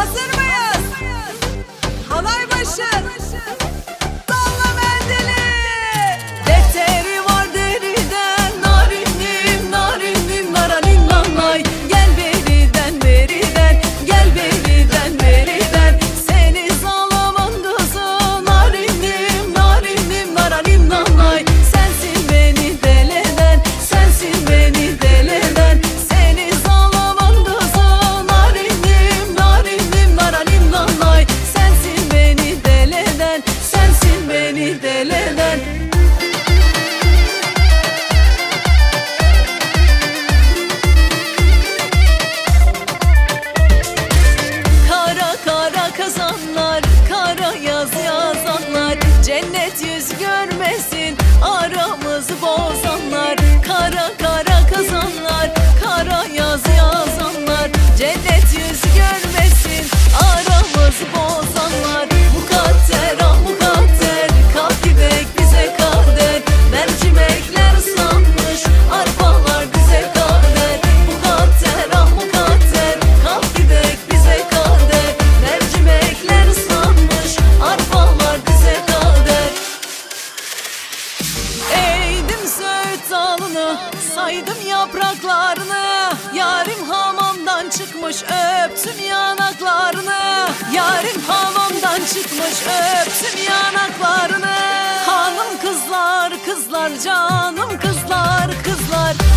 Hazır mı? Cennet yüz görmesin aramızı bozanlar. ayaklarını Hanım kızlar kızlar canım kızlar kızlar.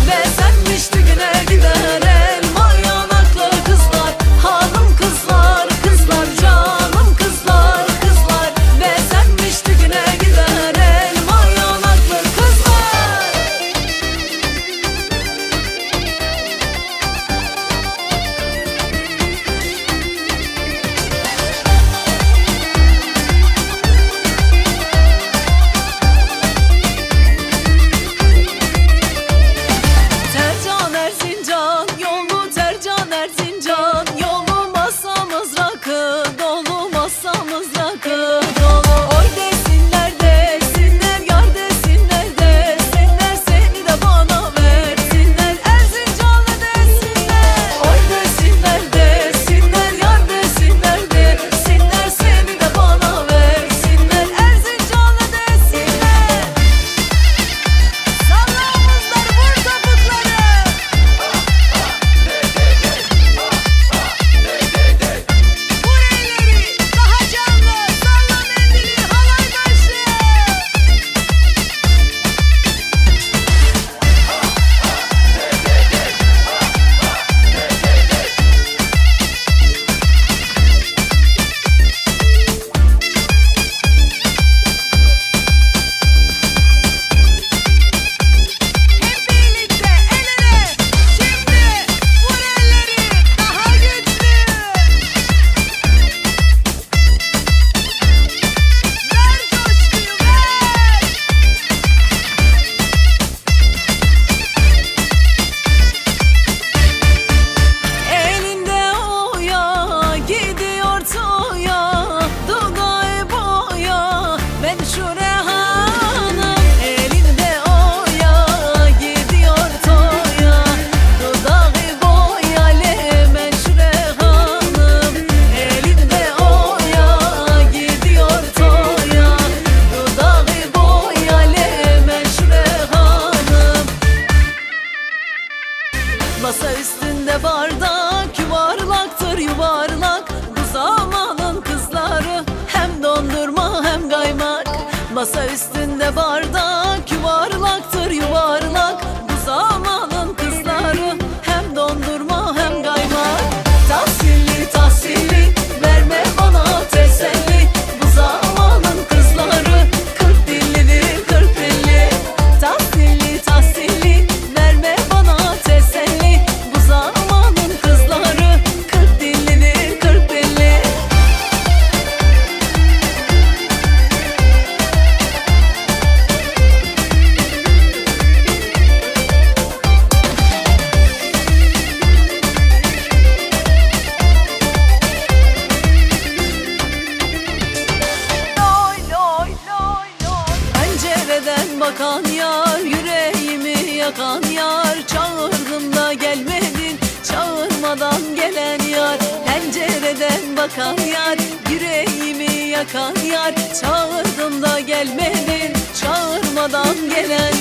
Yar Çağırdım da gelmedin Çağırmadan gelen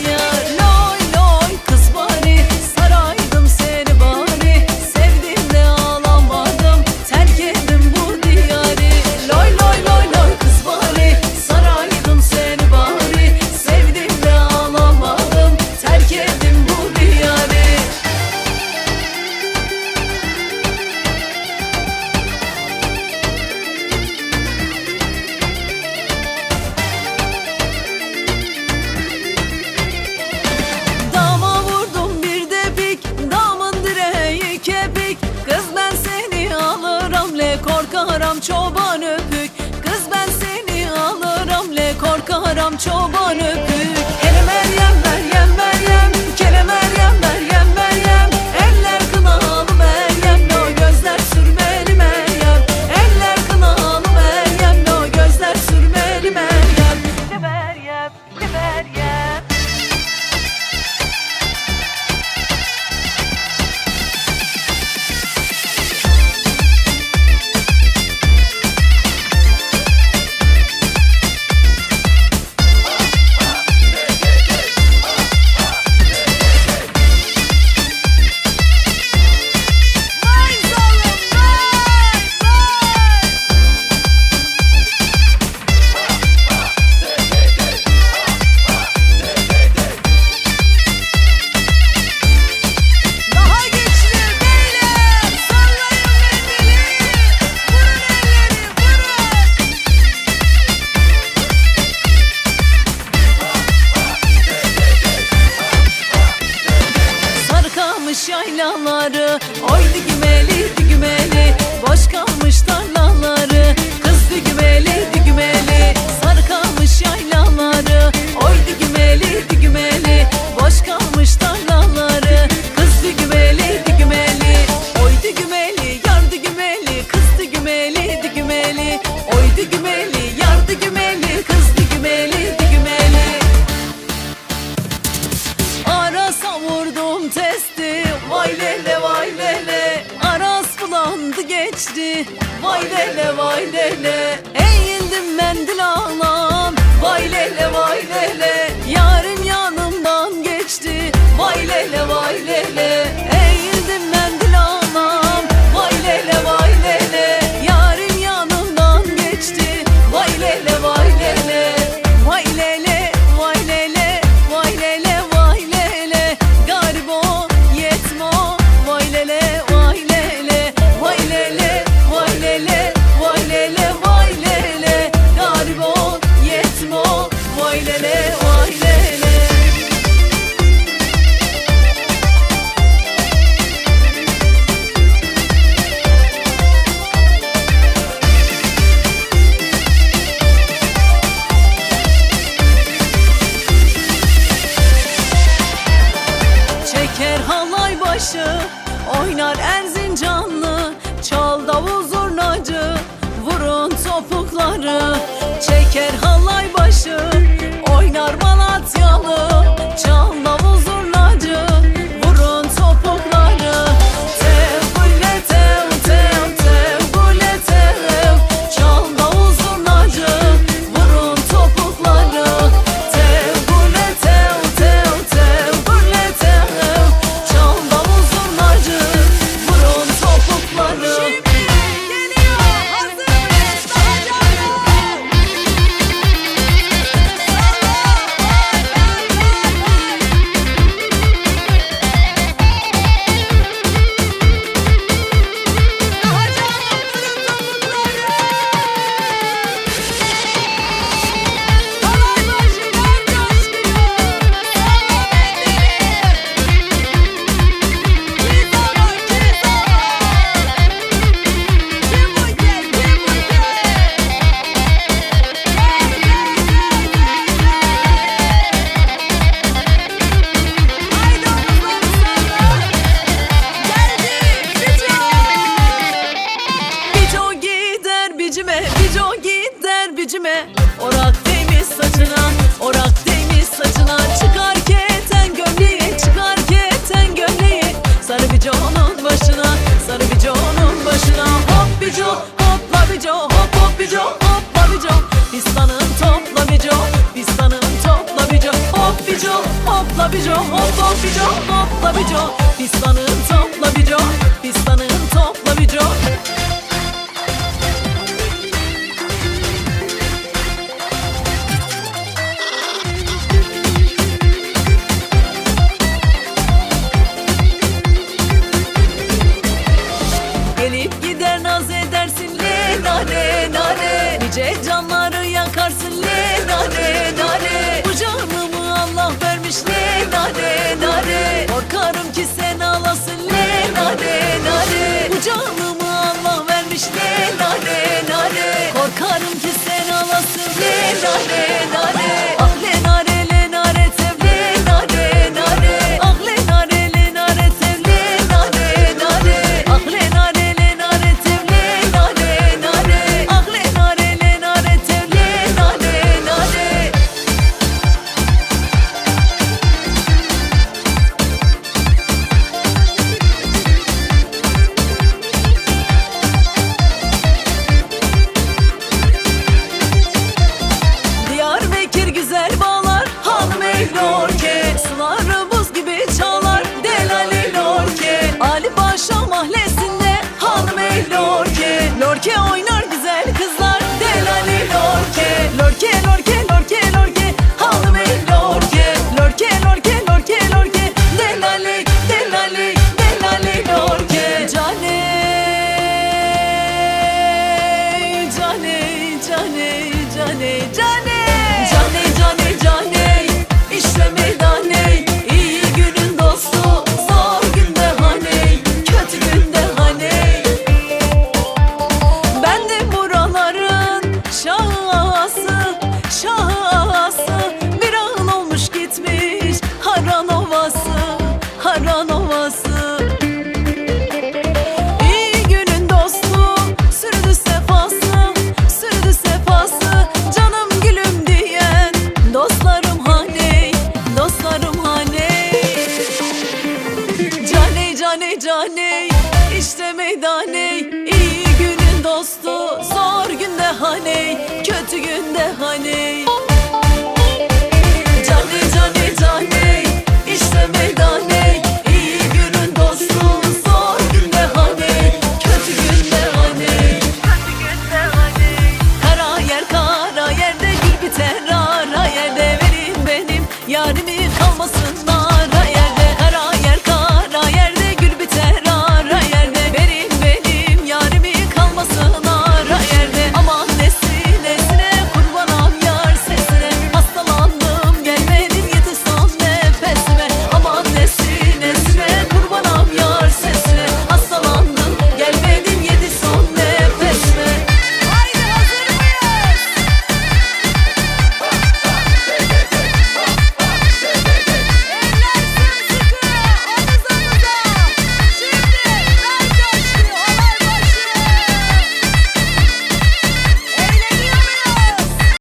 yüzüme Orak temiz saçına Orak temiz saçına. Çıkar keten gömleği Çıkar keten gömleği. Sarı bir onun başına Sarı bir onun başına. Hop bir co Hopla bir co Hop hop bir co Hopla bir co Pistanın topla bir co Pistanın topla bir co Hop bir co Hopla bir co Hop hop bir co Hopla bir co Pistanın